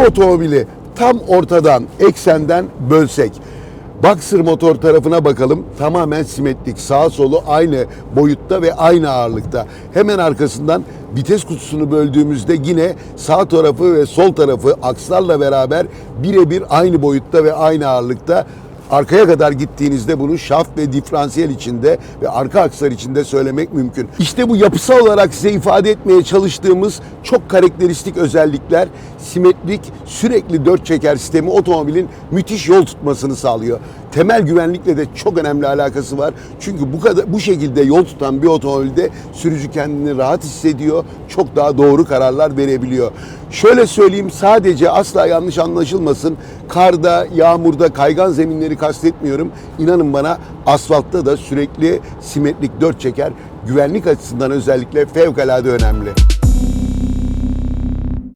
bu otomobili tam ortadan, eksenden bölsek, Boxer motor tarafına bakalım. Tamamen simetrik. Sağ solu aynı boyutta ve aynı ağırlıkta. Hemen arkasından vites kutusunu böldüğümüzde yine sağ tarafı ve sol tarafı akslarla beraber birebir aynı boyutta ve aynı ağırlıkta. Arkaya kadar gittiğinizde bunu şaft ve diferansiyel içinde ve arka akslar içinde söylemek mümkün. İşte bu yapısal olarak size ifade etmeye çalıştığımız çok karakteristik özellikler simetrik sürekli dört çeker sistemi otomobilin müthiş yol tutmasını sağlıyor. Temel güvenlikle de çok önemli alakası var. Çünkü bu kadar bu şekilde yol tutan bir otomobilde sürücü kendini rahat hissediyor. Çok daha doğru kararlar verebiliyor. Şöyle söyleyeyim sadece asla yanlış anlaşılmasın. Karda, yağmurda, kaygan zeminleri kastetmiyorum. İnanın bana asfaltta da sürekli simetrik dört çeker güvenlik açısından özellikle fevkalade önemli.